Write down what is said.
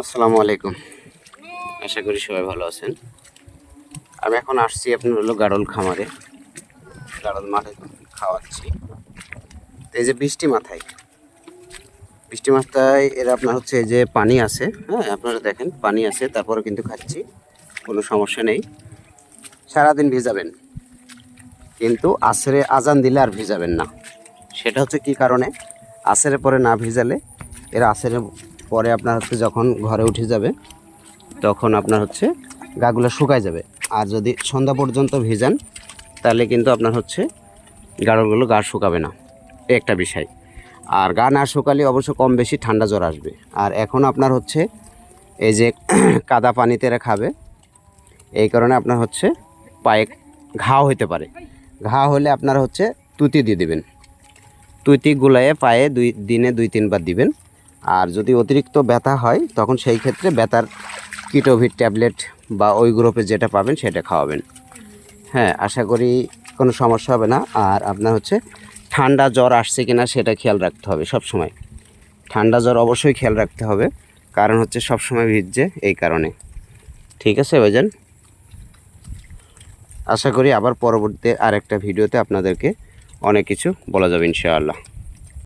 আসসালামু আলাইকুম। আশা করি সবাই ভালো আছেন। আমি এখন আসছি আপনার হলো গাড়ল খামারে। গাড়ল মাঠে খাওয়াচ্ছি। এই যে বৃষ্টি মাথায় বৃষ্টি মাথায় এর আপনার হচ্ছে যে পানি আছে হ্যাঁ আপনারা দেখেন পানি আছে তারপরে কিন্তু খাচ্ছি, কোনো সমস্যা নেই। সারাদিন ভিজাবেন, কিন্তু আসরে আজান দিলে আর ভিজাবেন না। সেটা হচ্ছে কি কারণে? আসরের পরে না ভিজালে এরা আসরের পরে আপনার হচ্ছে যখন ঘরে উঠে যাবে, তখন আপনার হচ্ছে গাগুলো শুকায় যাবে। আর যদি সন্ধ্যা পর্যন্ত ভিজান, তাহলে কিন্তু আপনার হচ্ছে গাড়লগুলো গা শুকাবে না। একটা বিষয়। আর গা না শুকালে অবশ্য কম বেশি ঠান্ডা জ্বর আসবে। আর এখন আপনার হচ্ছে এই যে কাদা পানিতে খাবে, এই কারণে আপনার হচ্ছে পায়ে ঘাও হতে পারে। ঘা হলে আপনার হচ্ছে তুতি দিয়ে দিবেন। তুতি গুলায়ে পায়ে দুই, দিনে দুই, তিনবার দিবেন। আর যদি অতিরিক্ত ব্যথা হয়, তখন সেই ক্ষেত্রে ব্যথার কিটোভিট ট্যাবলেট বা ওই গ্রুপে যেটা পাবেন, সেটা খাওয়াবেন। হ্যাঁ আশা করি কোনো সমস্যা হবে না। আর আপনার হচ্ছে ঠান্ডা জ্বর আসছে কি না সেটা খেয়াল রাখতে হবে সব সময় ঠান্ডা জ্বর অবশ্যই খেয়াল রাখতে হবে। কারণ হচ্ছে সব সময় ভিজছে এই কারণে। ঠিক আছে ভাইজান? আশা করি আবার পরবর্তীতে আরেকটা ভিডিওতে আপনাদেরকে অনেক কিছু বলা যাবে ইনশাআল্লাহ।